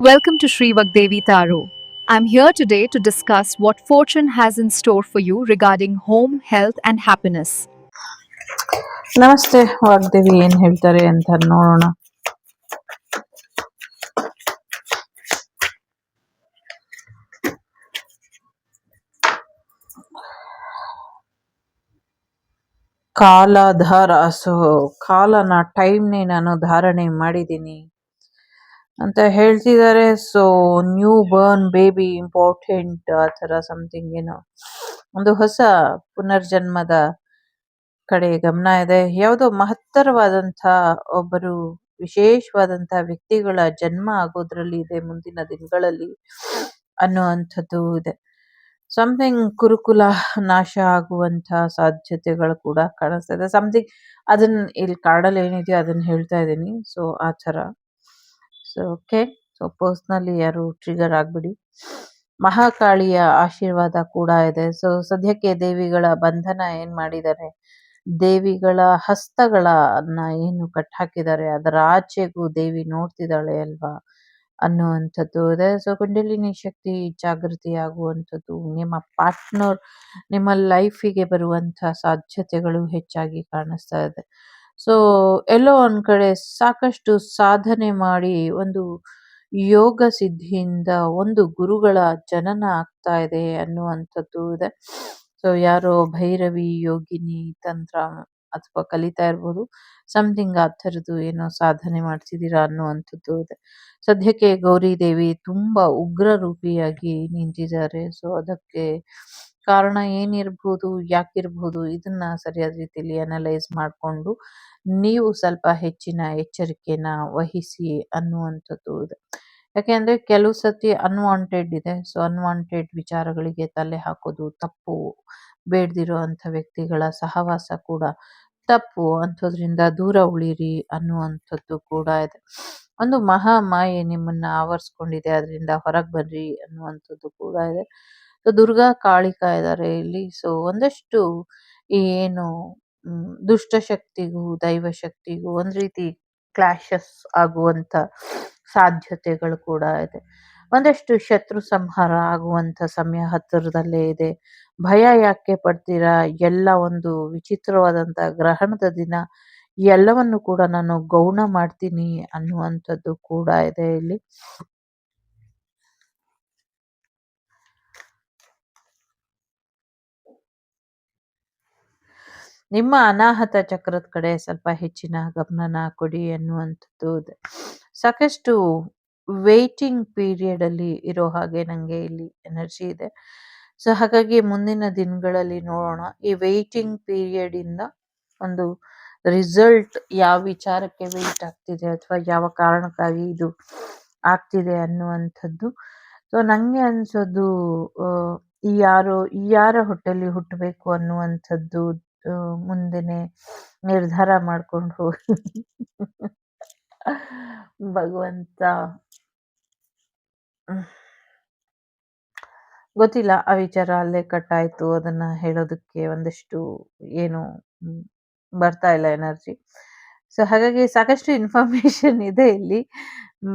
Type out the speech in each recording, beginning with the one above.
Welcome to Sri Vagdevi Taro. I'm here today to discuss what fortune has in store for you regarding home, health, and happiness. ನಮಸ್ತೆ ವಾಗ್ದೇವಿ ಏನ್ ಹೇಳ್ತಾರೆ ಅಂತ ನೋಡೋಣ ಕಾಲಧಾರ so ಕಾಲನ ಟೈಮ್ನೇ ನಾನು ಧಾರಣೆ ಮಾಡಿದ್ದೀನಿ ಅಂತ ಹೇಳ್ತಿದ್ದಾರೆ. So new born baby important ಆ ಥರ ಸಮಥಿಂಗ್ ಏನೋ. ಒಂದು ಹೊಸ ಪುನರ್ಜನ್ಮದ ಕಡೆ ಗಮನ ಇದೆ. ಯಾವುದೋ ಮಹತ್ತರವಾದಂಥ ಒಬ್ಬರು ವಿಶೇಷವಾದಂಥ ವ್ಯಕ್ತಿಗಳ ಜನ್ಮ ಆಗೋದ್ರಲ್ಲಿ ಇದೆ ಮುಂದಿನ ದಿನಗಳಲ್ಲಿ ಅನ್ನುವಂಥದ್ದು ಇದೆ. ಸಮಥಿಂಗ್ ಕುರುಕುಲ ನಾಶ ಆಗುವಂತಹ ಸಾಧ್ಯತೆಗಳು ಕೂಡ ಕಾಣಿಸ್ತಾ ಇದೆ. ಸಮಥಿಂಗ್ ಅದನ್ನ ಇಲ್ಲಿ ಕಾರ್ಡಲ್ಲಿ ಏನಿದೆಯೋ ಅದನ್ನ ಹೇಳ್ತಾ ಇದ್ದೀನಿ. ಸೊ ಆ ಥರ. ಸೊ ಓಕೆ ಸೊ ಪರ್ಸನಲಿ ಯಾರು ಟ್ರಿಗರ್ ಆಗ್ಬಿಡಿ. ಮಹಾಕಾಳಿಯ ಆಶೀರ್ವಾದ ಕೂಡ ಇದೆ. ಸೊ ಸದ್ಯಕ್ಕೆ ದೇವಿಗಳ ಬಂಧನ ಏನ್ ಮಾಡಿದ್ದಾರೆ? ದೇವಿಗಳ ಹಸ್ತಗಳನ್ನ ಏನು ಕಟ್ ಹಾಕಿದ್ದಾರೆ? ಅದರ ಆಚೆಗೂ ದೇವಿ ನೋಡ್ತಿದ್ದಾಳೆ ಅಲ್ವಾ? ಅನ್ನುವಂಥದ್ದು ಇದೆ. ಸೊ ಕುಂಡಲಿನಿ ಶಕ್ತಿ ಜಾಗೃತಿ ಆಗುವಂಥದ್ದು ನಿಮ್ಮ ಪಾರ್ಟ್ನರ್ ನಿಮ್ಮ ಲೈಫಿಗೆ ಬರುವಂತಹ ಸಾಧ್ಯತೆಗಳು ಹೆಚ್ಚಾಗಿ ಕಾಣಿಸ್ತಾ ಇದೆ. ಸೊ ಎಲ್ಲೋ ಒಂದ್ ಕಡೆ ಸಾಕಷ್ಟು ಸಾಧನೆ ಮಾಡಿ ಒಂದು ಯೋಗ ಸಿದ್ಧಿಯಿಂದ ಒಂದು ಗುರುಗಳ ಜನನ ಆಗ್ತಾ ಇದೆ ಅನ್ನುವಂಥದ್ದು ಇದೆ. ಸೊ ಯಾರೋ ಭೈರವಿ, ಯೋಗಿನಿ, ತಂತ್ರ ಅಥವಾ ಕಲಿತಾ ಇರ್ಬೋದು ಸಮಥಿಂಗ್ ಆ ಥರದ್ದು ಏನೋ ಸಾಧನೆ ಮಾಡ್ತಿದ್ದೀರಾ ಅನ್ನುವಂಥದ್ದು ಇದೆ. ಸದ್ಯಕ್ಕೆ ಗೌರಿ ದೇವಿ ತುಂಬಾ ಉಗ್ರ ರೂಪಿಯಾಗಿ ನಿಂತಿದ್ದಾರೆ. ಸೊ ಅದಕ್ಕೆ ಕಾರಣ ಏನಿರ್ಬೋದು, ಯಾಕಿರ್ಬೋದು ಇದನ್ನ ಸರಿಯಾದ ರೀತಿಯಲ್ಲಿ ಅನಲೈಸ್ ಮಾಡಿಕೊಂಡು ನೀವು ಸ್ವಲ್ಪ ಹೆಚ್ಚಿನ ಎಚ್ಚರಿಕೆನ ವಹಿಸಿ ಅನ್ನುವಂಥದ್ದು ಇದೆ. ಯಾಕೆಂದ್ರೆ ಕೆಲವು ಸತಿ ಅನ್ವಾಂಟೆಡ್ ಇದೆ. ಸೊ ಅನ್ವಾಂಟೆಡ್ ವಿಚಾರಗಳಿಗೆ ತಲೆ ಹಾಕೋದು ತಪ್ಪು. ಬೇಡದಿರೋ ಅಂಥ ವ್ಯಕ್ತಿಗಳ ಸಹವಾಸ ಕೂಡ ತಪ್ಪು. ಅಂಥದ್ರಿಂದ ದೂರ ಉಳಿರಿ ಅನ್ನುವಂಥದ್ದು ಕೂಡ ಇದೆ. ಒಂದು ಮಹಾ ಮಾಯೆ ನಿಮ್ಮನ್ನ ಆವರಿಸ್ಕೊಂಡಿದೆ, ಅದರಿಂದ ಹೊರಗೆ ಬರ್ರಿ ಅನ್ನುವಂಥದ್ದು ಕೂಡ ಇದೆ. ಸೊ ದುರ್ಗಾ ಕಾಳಿಕಾ ಇದ್ದಾರೆ ಇಲ್ಲಿ. ಸೊ ಒಂದಷ್ಟು ಏನು ದುಷ್ಟ ಶಕ್ತಿಗೂ, ದೈವ ಶಕ್ತಿಗೂ ಒಂದ್ ರೀತಿ ಕ್ಲಾಶಸ್ ಆಗುವಂತ ಸಾಧ್ಯತೆಗಳು ಕೂಡ ಇದೆ. ಒಂದಷ್ಟು ಶತ್ರು ಸಂಹಾರ ಆಗುವಂತ ಸಮಯ ಹತ್ತಿರದಲ್ಲೇ ಇದೆ. ಭಯ ಯಾಕೆ ಪಡ್ತೀರಾ? ಎಲ್ಲ ಒಂದು ವಿಚಿತ್ರವಾದಂತ ಗ್ರಹಣದ ದಿನ. ಎಲ್ಲವನ್ನು ಕೂಡ ನಾನು ಗೌಣ ಮಾಡ್ತೀನಿ ಅನ್ನುವಂಥದ್ದು ಕೂಡ ಇದೆ ಇಲ್ಲಿ. ನಿಮ್ಮ ಅನಾಹತ ಚಕ್ರದ ಕಡೆ ಸ್ವಲ್ಪ ಹೆಚ್ಚಿನ ಗಮನನ ಕೊಡಿ ಅನ್ನುವಂಥದ್ದು ಸಾಕಷ್ಟು ವೇಟಿಂಗ್ ಪೀರಿಯಡ್ ಅಲ್ಲಿ ಇರೋ ಹಾಗೆ ನಂಗೆ ಇಲ್ಲಿ ಎನರ್ಜಿ ಇದೆ. ಸೊ ಹಾಗಾಗಿ ಮುಂದಿನ ದಿನಗಳಲ್ಲಿ ನೋಡೋಣ. ಈ ವೇಟಿಂಗ್ ಪೀರಿಯಡ್ ಇಂದ ಒಂದು ರಿಸಲ್ಟ್ ಯಾವ ವಿಚಾರಕ್ಕೆ ವೇಟ್ ಆಗ್ತಿದೆ ಅಥವಾ ಯಾವ ಕಾರಣಕ್ಕಾಗಿ ಇದು ಆಗ್ತಿದೆ ಅನ್ನುವಂಥದ್ದು. ಸೊ ನಂಗೆ ಅನ್ಸೋದು ಯಾರು ಯಾರ ಹೊಟ್ಟೆಲಿ ಹುಟ್ಟಬೇಕು ಅನ್ನುವಂಥದ್ದು ಮುಂದೆನೆ ನಿರ್ಧಾರ ಮಾಡ್ಕೊಂಡು ಹೋಗಿ. ಭಗವಂತ. ಗೊತ್ತಿಲ್ಲ, ಆ ವಿಚಾರ ಅಲ್ಲೇ ಕಟ್ ಆಯ್ತು ಅದನ್ನ ಹೇಳೋದಕ್ಕೆ ಒಂದಷ್ಟು ಏನು ಬರ್ತಾ ಇಲ್ಲ ಎನರ್ಜಿ. ಸೊ ಹಾಗಾಗಿ ಸಾಕಷ್ಟು ಇನ್ಫಾರ್ಮೇಶನ್ ಇದೆ ಇಲ್ಲಿ.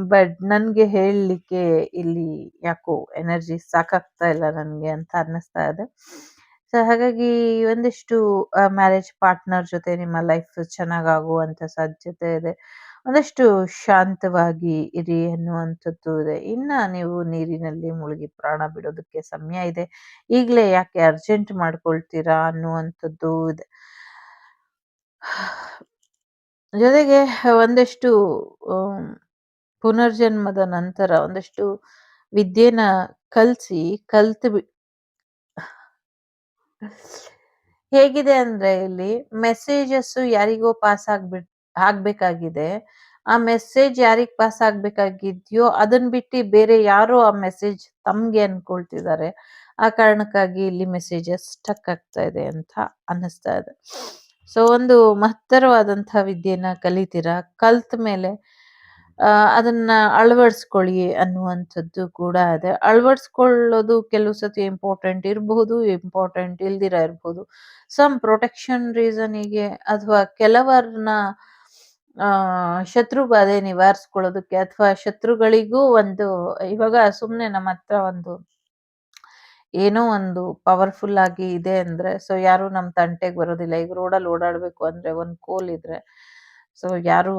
ಬಟ್ ನನ್ಗೆ ಹೇಳಲಿಕ್ಕೆ ಇಲ್ಲಿ ಯಾಕೋ ಎನರ್ಜಿ ಸಾಕಾಗ್ತಾ ಇಲ್ಲ ನನ್ಗೆ ಅಂತ ಅನ್ನಿಸ್ತಾ ಇದೆ. ಸೊ ಹಾಗಾಗಿ ಒಂದಿಷ್ಟು ಮ್ಯಾರೇಜ್ ಪಾರ್ಟ್ನರ್ ಜೊತೆ ನಿಮ್ಮ ಲೈಫ್ ಚೆನ್ನಾಗಾಗುವಂಥ ಸಾಧ್ಯತೆ ಇದೆ. ಒಂದಷ್ಟು ಶಾಂತವಾಗಿ ಇರಿ ಅನ್ನುವಂಥದ್ದು ಇದೆ. ಇನ್ನ ನೀವು ನೀರಿನಲ್ಲಿ ಮುಳುಗಿ ಪ್ರಾಣ ಬಿಡೋದಕ್ಕೆ ಸಮಯ ಇದೆ. ಈಗಲೇ ಯಾಕೆ ಅರ್ಜೆಂಟ್ ಮಾಡ್ಕೊಳ್ತೀರಾ ಅನ್ನುವಂಥದ್ದು ಇದೆ. ಜೊತೆಗೆ ಒಂದಷ್ಟು ಪುನರ್ಜನ್ಮದ ನಂತರ ಒಂದಷ್ಟು ವಿದ್ಯೆನ ಕಲಿಸಿ ಕಲ್ತು ಹೇಗಿದೆ ಅಂದ್ರೆ ಇಲ್ಲಿ ಮೆಸೇಜಸ್ ಯಾರಿಗೋ ಪಾಸ್ ಆಗ್ಬಿಟ್, ಆಗ್ಬೇಕಾಗಿದೆ. ಆ ಮೆಸೇಜ್ ಯಾರಿಗ್ ಪಾಸ್ ಆಗ್ಬೇಕಾಗಿದ್ಯೋ ಅದನ್ ಬಿಟ್ಟು ಬೇರೆ ಯಾರೋ ಆ ಮೆಸೇಜ್ ತಮ್ಗೆ ಅನ್ಕೊಳ್ತಿದ್ದಾರೆ. ಆ ಕಾರಣಕ್ಕಾಗಿ ಇಲ್ಲಿ ಮೆಸೇಜಸ್ ಸ್ಟಕ್ ಆಗ್ತಾ ಇದೆ ಅಂತ ಅನ್ನಿಸ್ತಾ ಇದೆ. ಸೊ ಒಂದು ಮಹತ್ತರವಾದಂತಹ ವಿದ್ಯೆನ ಕಲಿತೀರಾ? ಕಲ್ತ ಮೇಲೆ ಅದನ್ನ ಅಳವಡಿಸ್ಕೊಳ್ಳಿ ಅನ್ನುವಂಥದ್ದು ಕೂಡ ಇದೆ. ಅಳವಡಿಸ್ಕೊಳ್ಳೋದು ಕೆಲವು ಸತಿ ಇಂಪಾರ್ಟೆಂಟ್ ಇರಬಹುದು ಇಂಪಾರ್ಟೆಂಟ್ ಇಲ್ದಿರ ಇರಬಹುದು. ಸಮ್ ಪ್ರೊಟೆಕ್ಷನ್ ರೀಸನಿಗೆ ಅಥವಾ ಕೆಲವರನ್ನ ಶತ್ರು ಬಾಧೆ ನಿವಾರಿಸ್ಕೊಳ್ಳೋದಕ್ಕೆ ಅಥವಾ ಶತ್ರುಗಳಿಗೂ ಒಂದು, ಇವಾಗ ಸುಮ್ನೆ ನಮ್ಮ ಹತ್ರ ಒಂದು ಏನೋ ಒಂದು ಪವರ್ಫುಲ್ ಆಗಿ ಇದೆ ಅಂದ್ರೆ ಸೊ ಯಾರು ನಮ್ಮ ತಂಟೆಗೆ ಬರೋದಿಲ್ಲ. ಈಗ ರೋಡಲ್ಲಿ ಓಡಾಡಬೇಕು ಅಂದ್ರೆ ಒಂದು ಕೋಲ್ ಇದ್ರೆ ಸೊ ಯಾರು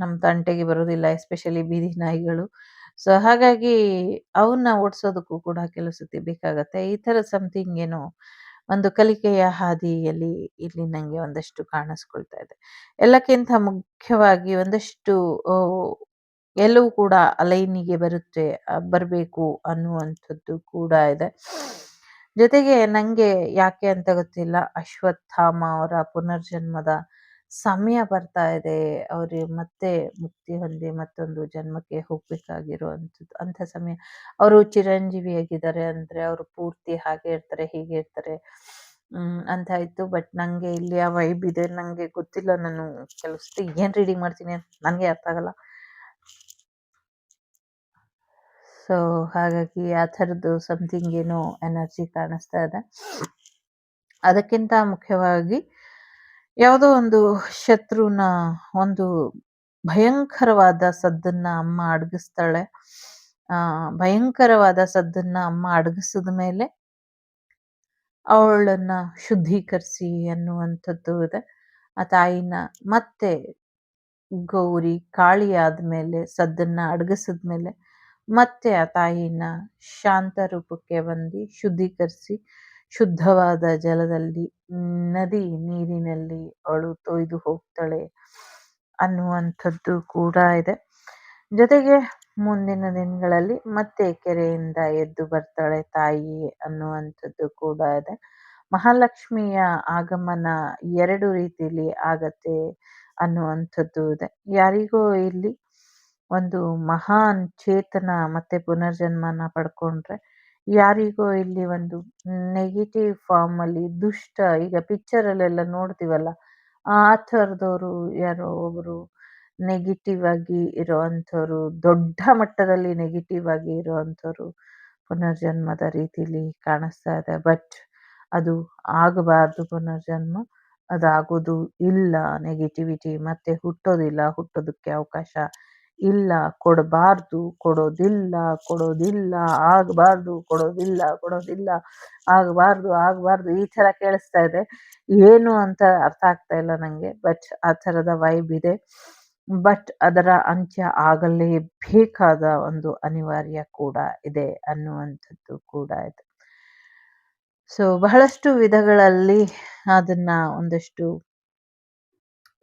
ನಮ್ಮ ತಂಟೆಗೆ ಬರೋದಿಲ್ಲ ಎಸ್ಪೆಷಲಿ ಬೀದಿ ನಾಯಿಗಳು. ಸೊ ಹಾಗಾಗಿ ಅವನ್ನ ಓಡಿಸೋದಕ್ಕೂ ಕೂಡ ಕೆಲವು ಸತಿ ಬೇಕಾಗತ್ತೆ. ಈ ಥರ ಸಮಥಿಂಗ್ ಏನೋ ಒಂದು ಕಲಿಕೆಯ ಹಾದಿಯಲ್ಲಿ ಇಲ್ಲಿ ನಂಗೆ ಒಂದಷ್ಟು ಕಾಣಿಸ್ಕೊಳ್ತಾ ಇದೆ. ಎಲ್ಲಕ್ಕಿಂತ ಮುಖ್ಯವಾಗಿ ಒಂದಷ್ಟು ಎಲ್ಲವೂ ಕೂಡ ಅಲೈನಿಗೆ ಬರುತ್ತೆ ಬರಬೇಕು ಅನ್ನುವಂಥದ್ದು ಕೂಡ ಇದೆ. ಜೊತೆಗೆ ನಂಗೆ ಯಾಕೆ ಅಂತ ಗೊತ್ತಿಲ್ಲ, ಅಶ್ವತ್ಥಾಮ ಅವರ ಪುನರ್ಜನ್ಮದ ಸಮಯ ಬರ್ತಾ ಇದೆ, ಅವ್ರು ಮತ್ತೆ ಮುಕ್ತಿ ಹೊಂದಿ ಮತ್ತೊಂದು ಜನ್ಮಕ್ಕೆ ಹೋಗ್ಬೇಕಾಗಿರುವಂಥದ್ದು, ಅಂಥ ಸಮಯ. ಅವರು ಚಿರಂಜೀವಿಯಾಗಿದ್ದಾರೆ ಅಂದ್ರೆ ಅವರು ಪೂರ್ತಿ ಹಾಗೆ ಇರ್ತಾರೆ, ಹೀಗೆ ಇರ್ತಾರೆ. ಅಂತ ಇತ್ತು ಬಟ್ ನನಗೆ ಇಲ್ಲಿ ಆ ವೈಬ್ ಇದೆ. ನನಗೆ ಗೊತ್ತಿಲ್ಲ. ನಾನು ಏನು ಏನ್ ರೀಡಿಂಗ್ ಮಾಡ್ತೀನಿ ಅಂತ ನನಗೆ ಅರ್ಥ ಆಗಲ್ಲ. ಸೊ ಹಾಗಾಗಿ ಆ ಥರದ್ದು ಸಮಥಿಂಗ್ ಏನೋ ಎನರ್ಜಿ ಕಾಣಿಸ್ತಾ ಇದೆ. ಅದಕ್ಕಿಂತ ಮುಖ್ಯವಾಗಿ ಯಾವುದೋ ಒಂದು ಶತ್ರುನ ಒಂದು ಭಯಂಕರವಾದ ಸದ್ದನ್ನ ಅಮ್ಮ ಅಡಗಿಸ್ತಾಳೆ. ಆ, ಭಯಂಕರವಾದ ಸದ್ದನ್ನ ಅಮ್ಮ ಅಡಗಿಸಿದ ಮೇಲೆ ಅವಳನ್ನ ಶುದ್ಧೀಕರಿಸಿ ಅನ್ನುವಂಥದ್ದು ಇದೆ. ಆ ತಾಯಿನ ಮತ್ತೆ ಗೌರಿ ಕಾಳಿ ಆದ್ಮೇಲೆ ಸದ್ದನ್ನ ಅಡಗಿಸಿದ್ಮೇಲೆ ಮತ್ತೆ ಆ ತಾಯಿನ ಶಾಂತ ರೂಪಕ್ಕೆ ಬಂದು ಶುದ್ಧೀಕರಿಸಿ ಶುದ್ಧವಾದ ಜಲದಲ್ಲಿ, ನದಿ ನೀರಿನಲ್ಲಿ ಅವಳು ತೊಯ್ದು ಹೋಗ್ತಾಳೆ ಅನ್ನುವಂಥದ್ದು ಕೂಡ ಇದೆ. ಜೊತೆಗೆ ಮುಂದಿನ ದಿನಗಳಲ್ಲಿ ಮತ್ತೆ ಕೆರೆಯಿಂದ ಎದ್ದು ಬರ್ತಾಳೆ ತಾಯಿ ಅನ್ನುವಂಥದ್ದು ಕೂಡ ಇದೆ. ಮಹಾಲಕ್ಷ್ಮಿಯ ಆಗಮನ ಎರಡು ರೀತಿಯಲ್ಲಿ ಆಗತ್ತೆ ಅನ್ನುವಂಥದ್ದು ಇದೆ. ಯಾರಿಗೋ ಇಲ್ಲಿ ಒಂದು ಮಹಾನ್ ಚೇತನ ಮತ್ತೆ ಪುನರ್ಜನ್ಮನ ಪಡ್ಕೊಂಡ್ರೆ ಯಾರಿಗೋ ಇಲ್ಲಿ ಒಂದು ನೆಗೆಟಿವ್ ಫಾರ್ಮ್ ಅಲ್ಲಿ ದುಷ್ಟ, ಈಗ ಪಿಕ್ಚರ್ ಅಲ್ಲೆಲ್ಲ ನೋಡ್ತೀವಲ್ಲ, ಆ ಥರದವರು ಯಾರೋ ಒಬ್ರು ನೆಗೆಟಿವ್ ಆಗಿ ಇರೋವಂಥವ್ರು ದೊಡ್ಡ ಮಟ್ಟದಲ್ಲಿ ನೆಗೆಟಿವ್ ಆಗಿ ಇರೋವಂಥವ್ರು ಪುನರ್ಜನ್ಮದ ರೀತಿಲಿ ಕಾಣಿಸ್ತಾ ಇದೆ. ಬಟ್ ಅದು ಆಗಬಾರ್ದು ಪುನರ್ಜನ್ಮ, ಅದಾಗೋದು ಇಲ್ಲ ನೆಗೆಟಿವಿಟಿ ಮತ್ತೆ ಹುಟ್ಟೋದಿಲ್ಲ, ಹುಟ್ಟೋದಕ್ಕೆ ಅವಕಾಶ ಇಲ್ಲ, ಕೊಡಬಾರ್ದು, ಕೊಡೋದಿಲ್ಲ ಕೊಡೋದಿಲ್ಲ, ಆಗಬಾರ್ದು, ಕೊಡೋದಿಲ್ಲ ಕೊಡೋದಿಲ್ಲ, ಆಗಬಾರ್ದು ಆಗಬಾರ್ದು ಈ ಥರ ಕೇಳಿಸ್ತಾ ಇದೆ. ಏನು ಅಂತ ಅರ್ಥ ಆಗ್ತಾ ಇಲ್ಲ ನನಗೆ ಬಟ್ ಆ ಥರದ ವೈಬ್ ಇದೆ. ಬಟ್ ಅದರ ಅಂತ್ಯ ಆಗಲೇಬೇಕಾದ ಒಂದು ಅನಿವಾರ್ಯ ಕೂಡ ಇದೆ ಅನ್ನುವಂಥದ್ದು ಕೂಡ ಇದೆ. ಸೊ ಬಹಳಷ್ಟು ವಿಧಗಳಲ್ಲಿ ಅದನ್ನ ಒಂದಷ್ಟು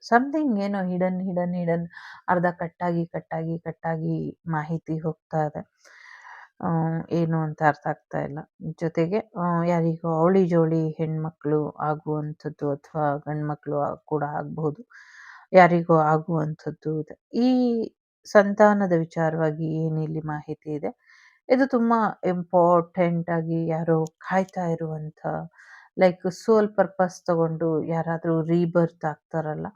ಸಮಥಿಂಗ್ ಏನೋ ಹಿಡನ್ ಹಿಡನ್ ಹಿಡನ್ ಅರ್ಧ ಕಟ್ಟಾಗಿ ಕಟ್ಟಾಗಿ ಕಟ್ಟಾಗಿ ಮಾಹಿತಿ ಹೋಗ್ತಾ ಇದೆ. ಏನು ಅಂತ ಅರ್ಥ ಆಗ್ತಾ ಇಲ್ಲ. ಜೊತೆಗೆ ಯಾರಿಗೂ ಅವಳಿ ಜೋಳಿ ಹೆಣ್ಮಕ್ಳು ಆಗುವಂಥದ್ದು ಅಥವಾ ಗಂಡ್ಮಕ್ಳು ಕೂಡ ಆಗಬಹುದು ಯಾರಿಗೋ ಆಗುವಂಥದ್ದು ಇದೆ. ಈ ಸಂತಾನದ ವಿಚಾರವಾಗಿ ಏನಿಲ್ಲಿ ಮಾಹಿತಿ ಇದೆ? ಇದು ತುಂಬಾ ಇಂಪಾರ್ಟೆಂಟ್ ಆಗಿ ಯಾರೋ ಕಾಯ್ತಾ ಇರುವಂಥ ಲೈಕ್ ಸೋಲ್ ಪರ್ಪಸ್ ತಗೊಂಡು ಯಾರಾದರೂ ರೀಬರ್ತ್ ಆಗ್ತಾರಲ್ಲ,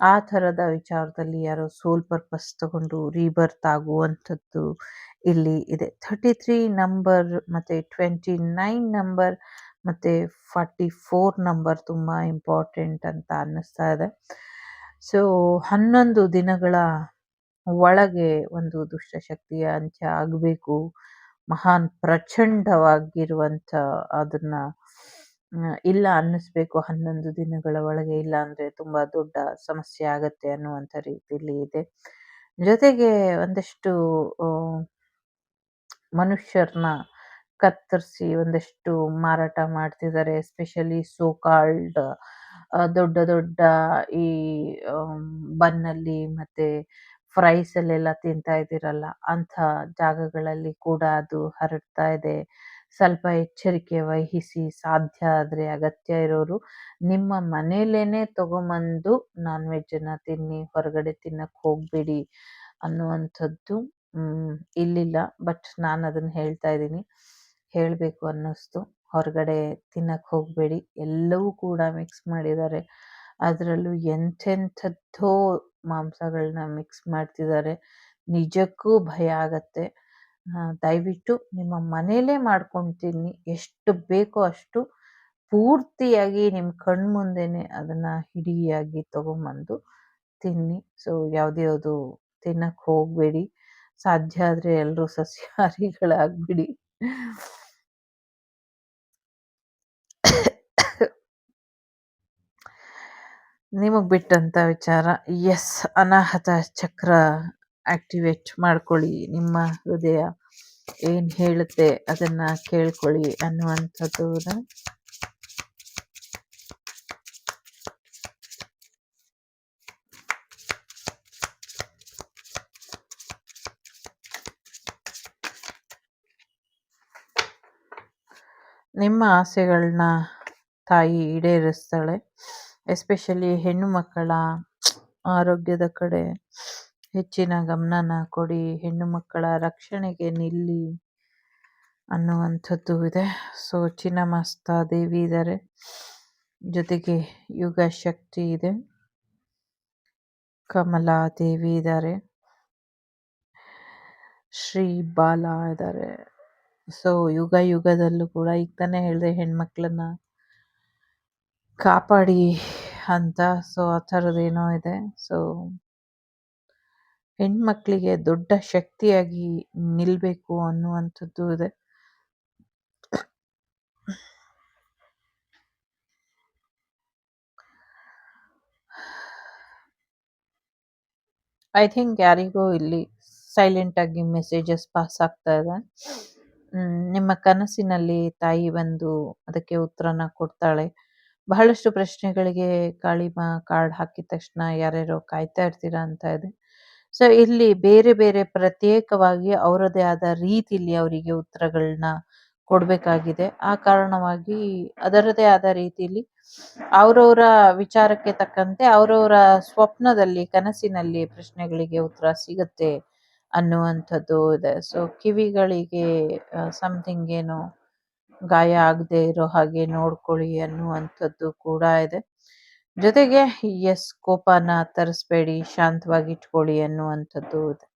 ಆ ಥರದ ವಿಚಾರದಲ್ಲಿ ಯಾರೋ ಸೋಲ್ ಪರ್ಪಸ್ ತಗೊಂಡು ರೀಬರ್ತ್ ಆಗುವಂಥದ್ದು ಇಲ್ಲಿ ಇದೆ. ಥರ್ಟಿ ತ್ರೀ ನಂಬರ್ ಮತ್ತು ಟ್ವೆಂಟಿ ನೈನ್ ನಂಬರ್ ಮತ್ತು ಫಾರ್ಟಿ ಫೋರ್ ನಂಬರ್ ತುಂಬ ಇಂಪಾರ್ಟೆಂಟ್ ಅಂತ ಅನ್ನಿಸ್ತಾ ಇದೆ. ಸೊ ಹನ್ನೊಂದು ದಿನಗಳ ಒಳಗೆ ಒಂದು ದುಷ್ಟಶಕ್ತಿಯ ಅಂತ್ಯ ಆಗಬೇಕು, ಮಹಾನ್ ಪ್ರಚಂಡವಾಗಿರುವಂಥ ಅದನ್ನ ಇಲ್ಲ ಅನ್ನಿಸ್ಬೇಕು ಹನ್ನೊಂದು ದಿನಗಳ ಒಳಗೆ, ಇಲ್ಲ ಅಂದರೆ ತುಂಬ ದೊಡ್ಡ ಸಮಸ್ಯೆ ಆಗತ್ತೆ ಅನ್ನುವಂಥ ರೀತಿಯಲ್ಲಿ ಇದೆ. ಜೊತೆಗೆ ಒಂದಷ್ಟು ಮನುಷ್ಯರನ್ನ ಕತ್ತರಿಸಿ ಒಂದಷ್ಟು ಮಾರಾಟ ಮಾಡ್ತಿದ್ದಾರೆ ಎಸ್ಪೆಷಲಿ ಸೋ ಕಾಲ್ಡ್ ದೊಡ್ಡ ದೊಡ್ಡ ಈ ಬನ್ನಲ್ಲಿ ಮತ್ತೆ ಫ್ರೈಸ್ ಅಲ್ಲೆಲ್ಲ ತಿಂತಾ ಇದ್ದೀರಲ್ಲ, ಅಂಥ ಜಾಗಗಳಲ್ಲಿ ಕೂಡ ಅದು ಹರಡ್ತಾ ಇದೆ. ಸ್ವಲ್ಪ ಎಚ್ಚರಿಕೆ ವಹಿಸಿ ಸಾಧ್ಯ ಆದರೆ ಅಗತ್ಯ ಇರೋರು ನಿಮ್ಮ ಮನೇಲೇನೆ ತಗೊಂಬಂದು ನಾನ್ ವೆಜ್ಜನ್ನು ತಿನ್ನಿ, ಹೊರಗಡೆ ತಿನ್ನಕ್ಕೆ ಹೋಗಬೇಡಿ ಅನ್ನುವಂಥದ್ದು ಇಲ್ಲಿಲ್ಲ. ಬಟ್ ನಾನು ಅದನ್ನು ಹೇಳ್ತಾ ಇದ್ದೀನಿ. ಹೇಳಬೇಕು ಅನ್ನಿಸ್ತು. ಹೊರಗಡೆ ತಿನ್ನಕ್ಕೆ ಹೋಗಬೇಡಿ. ಎಲ್ಲವೂ ಕೂಡ ಮಿಕ್ಸ್ ಮಾಡಿದ್ದಾರೆ. ಅದರಲ್ಲೂ ಎಂಥೆಂಥದ್ದೋ ಮಾಂಸಗಳನ್ನ ಮಿಕ್ಸ್ ಮಾಡ್ತಿದ್ದಾರೆ. ನಿಜಕ್ಕೂ ಭಯ ಆಗತ್ತೆ. ದಯವಿಟ್ಟು ನಿಮ್ಮ ಮನೆಯಲ್ಲೇ ಮಾಡ್ಕೊಂಡು ತಿನ್ನಿ ಎಷ್ಟು ಬೇಕೋ ಅಷ್ಟು ಪೂರ್ತಿಯಾಗಿ ನಿಮ್ಮ ಕಣ್ಮುಂದೆನೇ ಅದನ್ನು ಹಿಡಿಯಾಗಿ ತೊಗೊಂಬಂದು ತಿನ್ನಿ. ಸೊ ಯಾವ್ದ್ಯಾವ್ದು ತಿನ್ನಕ್ ಹೋಗಬೇಡಿ. ಸಾಧ್ಯ ಆದ್ರೆ ಎಲ್ಲರೂ ಸಸ್ಯಾಹಾರಿಗಳಾಗ್ಬಿಡಿ. ನಿಮಗೆ ಬಿಟ್ಟಂತ ವಿಚಾರ. ಎಸ್ ಅನಾಹತ ಚಕ್ರ ಆಕ್ಟಿವೇಟ್ ಮಾಡ್ಕೊಳ್ಳಿ. ನಿಮ್ಮ ಹೃದಯ ಏನು ಹೇಳುತ್ತೆ ಅದನ್ನ ಕೇಳ್ಕೊಳ್ಳಿ ಅನ್ನುವಂಥದ್ದು ನಿಮ್ಮ ಆಸೆಗಳನ್ನ ತಾಯಿ ಈಡೇರಿಸ್ತಾಳೆ. ಎಸ್ಪೆಷಲಿ ಹೆಣ್ಣು ಮಕ್ಕಳ ಆರೋಗ್ಯದ ಕಡೆ. ಹೆಚ್ಚಿನ ಗಮನನ ಕೊಡಿ, ಹೆಣ್ಣು ಮಕ್ಕಳ ರಕ್ಷಣೆಗೆ ನಿಲ್ಲಿ ಅನ್ನುವಂಥದ್ದು ಇದೆ. ಸೊ ಚಿನ್ನಮಸ್ತ ದೇವಿ ಇದ್ದಾರೆ ಜೊತೆಗೆ ಯುಗ ಶಕ್ತಿ ಇದೆ. ಕಮಲಾ ದೇವಿ ಇದ್ದಾರೆ ಶ್ರೀ ಬಾಲ ಇದ್ದಾರೆ ಸೊ, ಯುಗ ಯುಗದಲ್ಲೂ ಕೂಡ ಈಗ ತಾನೇ ಹೇಳಿದೆ ಹೆಣ್ಮಕ್ಳನ್ನ ಕಾಪಾಡಿ ಅಂತ. ಸೊ, ಆ ಥರದ್ದೇನೋ ಇದೆ. ಸೊ ಹೆಣ್ಮಕ್ಳಿಗೆ ದೊಡ್ಡ ಶಕ್ತಿಯಾಗಿ ನಿಲ್ಲಬೇಕು ಅನ್ನುವಂಥದ್ದು ಇದೆ. ಐ ಥಿಂಕ್ ಯಾರಿಗೂ ಇಲ್ಲಿ ಸೈಲೆಂಟ್ ಆಗಿ ಮೆಸೇಜಸ್ ಪಾಸ್ ಆಗ್ತಾ ಇದೆ. ನಿಮ್ಮ ಕನಸಿನಲ್ಲಿ ತಾಯಿ ಬಂದು ಅದಕ್ಕೆ ಉತ್ತರನ ಕೊಡ್ತಾಳೆ. ಬಹಳಷ್ಟು ಪ್ರಶ್ನೆಗಳಿಗೆ ಕಾಳಿಮಾ ಕಾರ್ಡ್ ಹಾಕಿದ ತಕ್ಷಣ ಯಾರ್ಯಾರೋ ಕಾಯ್ತಾ ಇರ್ತೀರಾ ಅಂತ ಇದೆ. ಸೊ ಇಲ್ಲಿ ಬೇರೆ ಬೇರೆ ಪ್ರತ್ಯೇಕವಾಗಿ ಅವರದೇ ಆದ ರೀತಿಲಿ ಅವರಿಗೆ ಉತ್ತರಗಳನ್ನ ಕೊಡಬೇಕಾಗಿದೆ. ಆ ಕಾರಣವಾಗಿ ಅದರದೇ ಆದ ರೀತಿಯಲ್ಲಿ ಅವರವರ ವಿಚಾರಕ್ಕೆ ತಕ್ಕಂತೆ ಅವರವರ ಸ್ವಪ್ನದಲ್ಲಿ, ಕನಸಿನಲ್ಲಿ ಪ್ರಶ್ನೆಗಳಿಗೆ ಉತ್ತರ ಸಿಗುತ್ತೆ ಅನ್ನುವಂಥದ್ದು ಇದೆ. ಸೊ ಕಿವಿಗಳಿಗೆ ಸಮಥಿಂಗ್ ಏನು ಗಾಯ ಆಗದೆ ಇರೋ ಹಾಗೆ ನೋಡ್ಕೊಳ್ಳಿ ಅನ್ನುವಂಥದ್ದು ಕೂಡ ಇದೆ. ಜೊತೆಗೆ ಎಸ್, ಕೋಪನ ತರಿಸ್ಬೇಡಿ, ಶಾಂತವಾಗಿ ಇಟ್ಕೊಳ್ಳಿ ಅನ್ನುವಂಥದ್ದು ಇದೆ.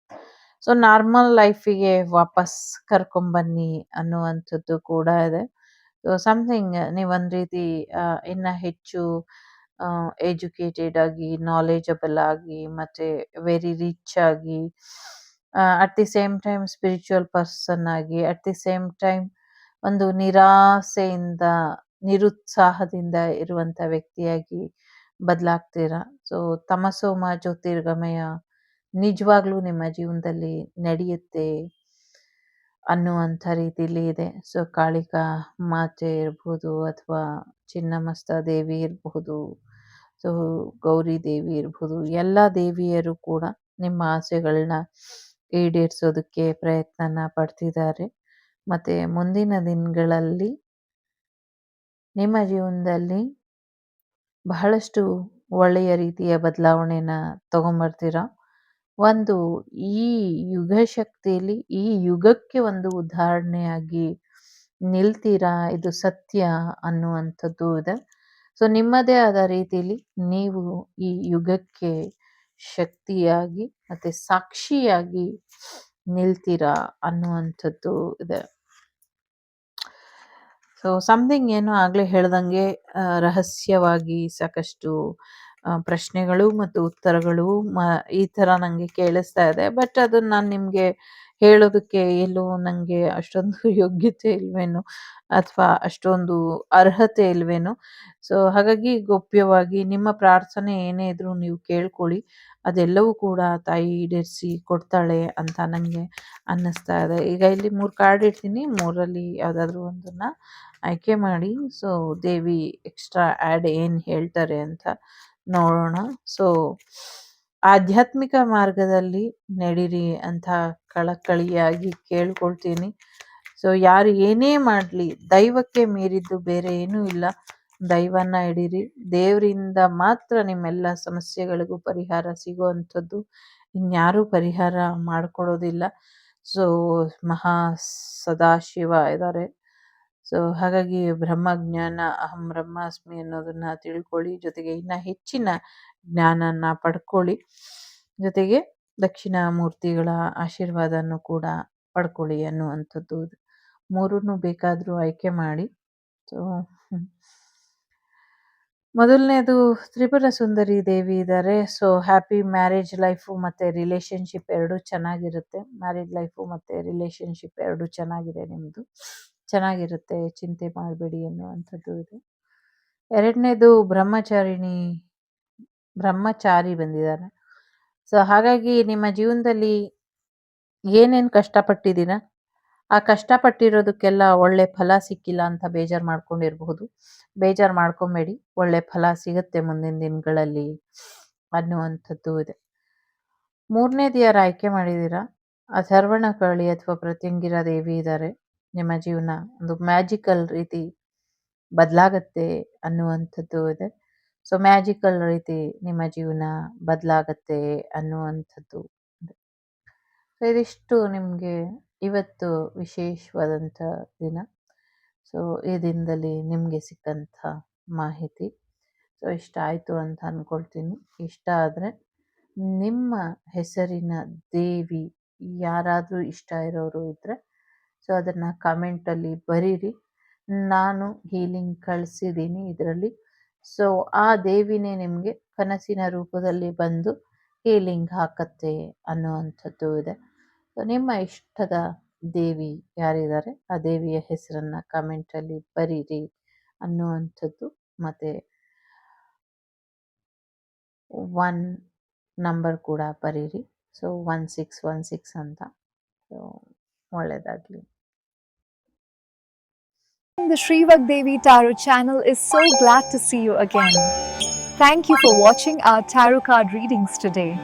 ಸೊ ನಾರ್ಮಲ್ ಲೈಫಿಗೆ ವಾಪಸ್ ಕರ್ಕೊಂಬನ್ನಿ ಅನ್ನುವಂಥದ್ದು ಕೂಡ ಇದೆ. ಸೊ ಸಮಥಿಂಗ್ ನೀವೊಂದು ರೀತಿ ಇನ್ನ ಹೆಚ್ಚು ಎಜುಕೇಟೆಡ್ ಆಗಿ ನಾಲೆಜಬಲ್ ಆಗಿ, ಮತ್ತೆ ವೆರಿ ರಿಚ್ ಆಗಿ at the same time spiritual person ಆಗಿ ಅಟ್ ದಿ ಸೇಮ್ ಟೈಮ್ ಒಂದು ನಿರಾಸೆಯಿಂದ, ನಿರುತ್ಸಾಹದಿಂದ ಇರುವಂಥ ವ್ಯಕ್ತಿಯಾಗಿ ಬದಲಾಗ್ತೀರಾ? ಸೊ ತಮಸೋಮ ಜ್ಯೋತಿರ್ಗಮಯ ನಿಜವಾಗ್ಲೂ ನಿಮ್ಮ ಜೀವನದಲ್ಲಿ ನಡೆಯುತ್ತೆ ಅನ್ನುವಂಥ ರೀತಿಯಲ್ಲಿ ಇದೆ. ಸೊ ಕಾಳಿಕಾ ಮಾತೆ ಇರ್ಬೋದು ಅಥವಾ ಚಿನ್ನಮಸ್ತ ದೇವಿ ಇರಬಹುದು ಸೊ ಗೌರಿ ದೇವಿ ಇರ್ಬೋದು, ಎಲ್ಲ ದೇವಿಯರು ಕೂಡ ನಿಮ್ಮ ಆಸೆಗಳನ್ನ ಈಡೇರಿಸೋದಕ್ಕೆ ಪ್ರಯತ್ನನ ಪಡ್ತಿದ್ದಾರೆ. ಮತ್ತೆ ಮುಂದಿನ ದಿನಗಳಲ್ಲಿ ನಿಮ್ಮ ಜೀವನದಲ್ಲಿ ಬಹಳಷ್ಟು ಒಳ್ಳೆಯ ರೀತಿಯ ಬದಲಾವಣೆನ ತಗೊಂಬರ್ತೀರಾ? ಒಂದು ಈ ಯುಗ ಶಕ್ತಿಯಲ್ಲಿ, ಈ ಯುಗಕ್ಕೆ ಒಂದು ಉದಾಹರಣೆಯಾಗಿ ನಿಲ್ತೀರಾ? ಇದು ಸತ್ಯ ಅನ್ನುವಂಥದ್ದು ಇದೆ. ಸೊ ನಿಮ್ಮದೇ ಆದ ರೀತಿಯಲ್ಲಿ ನೀವು ಈ ಯುಗಕ್ಕೆ ಶಕ್ತಿಯಾಗಿ ಮತ್ತೆ ಸಾಕ್ಷಿಯಾಗಿ ನಿಲ್ತೀರಾ ಅನ್ನುವಂಥದ್ದು ಇದೆ. ಸೊ ಸಮಥಿಂಗ್ ಏನು ಆಗಲೇ ಹೇಳ್ದಂಗೆ ರಹಸ್ಯವಾಗಿ ಸಾಕಷ್ಟು ಪ್ರಶ್ನೆಗಳು ಮತ್ತು ಉತ್ತರಗಳು ಮ, ಈ ಥರ ನನಗೆ ಕೇಳಿಸ್ತಾ ಇದೆ. ಬಟ್ ಅದನ್ನು ನಾನು ನಿಮ್ಗೆ ಹೇಳೋದಕ್ಕೆ ಎಲ್ಲೋ ನನಗೆ ಅಷ್ಟೊಂದು ಯೋಗ್ಯತೆ ಇಲ್ವೇನೋ ಅಥವಾ ಅಷ್ಟೊಂದು ಅರ್ಹತೆ ಇಲ್ವೇನೋ. ಸೊ ಹಾಗಾಗಿ ಗೋಪ್ಯವಾಗಿ ನಿಮ್ಮ ಪ್ರಾರ್ಥನೆ ಏನೇ ಇದ್ರೂ ನೀವು ಕೇಳ್ಕೊಳ್ಳಿ. ಅದೆಲ್ಲವೂ ಕೂಡ ತಾಯಿ ಈಡೇರಿಸಿ ಕೊಡ್ತಾಳೆ ಅಂತ ನನಗೆ ಅನ್ನಿಸ್ತಾ ಇದೆ. ಈಗ ಇಲ್ಲಿ ಮೂರು ಕಾರ್ಡ್ ಇಡ್ತೀನಿ. ಮೂರಲ್ಲಿ ಯಾವುದಾದ್ರೂ ಒಂದನ್ನು ಆಯ್ಕೆ ಮಾಡಿ. ಸೊ ದೇವಿ ಎಕ್ಸ್ಟ್ರಾ ಆ್ಯಡ್ ಏನು ಹೇಳ್ತಾರೆ ಅಂತ ನೋಡೋಣ. ಸೊ ಆಧ್ಯಾತ್ಮಿಕ ಮಾರ್ಗದಲ್ಲಿ ನಡೀರಿ ಅಂತ ಕಳಕಳಿಯಾಗಿ ಕೇಳ್ಕೊಳ್ತೀನಿ. ಸೊ ಯಾರು ಏನೇ ಮಾಡಲಿ, ದೈವಕ್ಕೆ ಮೀರಿದ್ದು ಬೇರೆ ಏನೂ ಇಲ್ಲ. ದೈವನ್ನ ಹಿಡೀರಿ. ದೇವರಿಂದ ಮಾತ್ರ ನಿಮ್ಮೆಲ್ಲ ಸಮಸ್ಯೆಗಳಿಗೂ ಪರಿಹಾರ ಸಿಗುವಂಥದ್ದು. ಇನ್ಯಾರೂ ಪರಿಹಾರ ಮಾಡಿಕೊಡೋದಿಲ್ಲ ಸೊ ಮಹಾ ಸದಾಶಿವ ಇದ್ದಾರೆ ಸೊ ಹಾಗಾಗಿ ಬ್ರಹ್ಮಜ್ಞಾನ ಅಹಂ ಬ್ರಹ್ಮಾಸ್ಮಿ ಅನ್ನೋದನ್ನ ತಿಳ್ಕೊಳ್ಳಿ. ಜೊತೆಗೆ ಇನ್ನ ಹೆಚ್ಚಿನ ಜ್ಞಾನನ ಪಡ್ಕೊಳ್ಳಿ. ಜೊತೆಗೆ ದಕ್ಷಿಣ ಮೂರ್ತಿಗಳ ಆಶೀರ್ವಾದನೂ ಕೂಡ ಪಡ್ಕೊಳ್ಳಿ ಅನ್ನುವಂಥದ್ದು ಮೂರನ್ನು ಬೇಕಾದರೂ ಆಯ್ಕೆ ಮಾಡಿ. ಸೊ ಮೊದಲನೇದು ತ್ರಿಪುರ ಸುಂದರಿ ದೇವಿ ಇದ್ದಾರೆ ಸೊ ಹ್ಯಾಪಿ ಮ್ಯಾರೇಜ್ ಲೈಫು ಮತ್ತು ರಿಲೇಷನ್ಶಿಪ್ ಎರಡೂ ಚೆನ್ನಾಗಿರುತ್ತೆ. ಮ್ಯಾರೇಜ್ ಲೈಫು ಮತ್ತು ರಿಲೇಷನ್ಶಿಪ್ ಎರಡೂ ಚೆನ್ನಾಗಿದೆ ನಿಮ್ಮದು ಚೆನ್ನಾಗಿರುತ್ತೆ, ಚಿಂತೆ ಮಾಡಬೇಡಿ ಅನ್ನುವಂಥದ್ದು ಇದೆ. ಎರಡನೇದು ಬ್ರಹ್ಮಚಾರಿಣಿ, ಬ್ರಹ್ಮಚಾರಿ ಬಂದಿದ್ದಾರೆ. ಸೊ ಹಾಗಾಗಿ ನಿಮ್ಮ ಜೀವನದಲ್ಲಿ ಏನೇನು ಕಷ್ಟಪಟ್ಟಿದ್ದೀರಾ? ಆ ಕಷ್ಟಪಟ್ಟಿರೋದಕ್ಕೆಲ್ಲ ಒಳ್ಳೆ ಫಲ ಸಿಕ್ಕಿಲ್ಲ ಅಂತ ಬೇಜಾರು ಮಾಡ್ಕೊಂಡಿರಬಹುದು. ಬೇಜಾರು ಮಾಡ್ಕೊಬೇಡಿ, ಒಳ್ಳೆ ಫಲ ಸಿಗುತ್ತೆ ಮುಂದಿನ ದಿನಗಳಲ್ಲಿ ಅನ್ನುವಂಥದ್ದು ಇದೆ. ಮೂರನೇದು ಯಾರು ಆಯ್ಕೆ ಮಾಡಿದ್ದೀರಾ? ಆ ಕಳಿ ಅಥವಾ ಪ್ರತ್ಯಂಗಿರ ದೇವಿ ಇದ್ದಾರೆ. ನಿಮ್ಮ ಜೀವನ ಒಂದು ಮ್ಯಾಜಿಕಲ್ ರೀತಿ ಬದಲಾಗತ್ತೆ ಅನ್ನುವಂಥದ್ದು ಇದೆ. ಸೊ ಮ್ಯಾಜಿಕಲ್ ರೀತಿ ನಿಮ್ಮ ಜೀವನ ಬದಲಾಗತ್ತೆ ಅನ್ನುವಂಥದ್ದು. ಸೊ ಇದಿಷ್ಟು ನಿಮಗೆ ಇವತ್ತು ವಿಶೇಷವಾದಂಥ ದಿನ. ಸೊ ಈ ದಿನದಲ್ಲಿ ನಿಮಗೆ ಸಿಕ್ಕಂಥ ಮಾಹಿತಿ. ಸೊ ಇಷ್ಟ ಆಯಿತು ಅಂತ ಅಂದ್ಕೊಳ್ತೀನಿ ಇಷ್ಟ ಆದರೆ ನಿಮ್ಮ ಹೆಸರಿನ ದೇವಿ ಯಾರಾದರೂ ಇಷ್ಟ ಇರೋರು ಇದ್ದರೆ ಸೊ ಅದನ್ನು ಕಮೆಂಟಲ್ಲಿ ಬರೀರಿ. ನಾನು ಹೀಲಿಂಗ್ ಕಳಿಸಿದ್ದೀನಿ ಇದರಲ್ಲಿ. ಸೊ ಆ ದೇವಿನೇ ನಿಮಗೆ ಕನಸಿನ ರೂಪದಲ್ಲಿ ಬಂದು ಹೀಲಿಂಗ್ ಹಾಕತ್ತೆ ಅನ್ನುವಂಥದ್ದು ಇದೆ. ಸೊ ನಿಮ್ಮ ಇಷ್ಟದ ದೇವಿ ಯಾರಿದ್ದಾರೆ? ಆ ದೇವಿಯ ಹೆಸರನ್ನು ಕಮೆಂಟಲ್ಲಿ ಬರೀರಿ ಅನ್ನುವಂಥದ್ದು. ಮತ್ತು ಒನ್ ನಂಬರ್ ಕೂಡ ಬರೀರಿ. So one six one six ಅಂತ. ಸೊ ಒಳ್ಳೆಯದಾಗಲಿ The Shrivak Devi Tarot channel is so glad to see you again. Thank you for watching our tarot card readings today.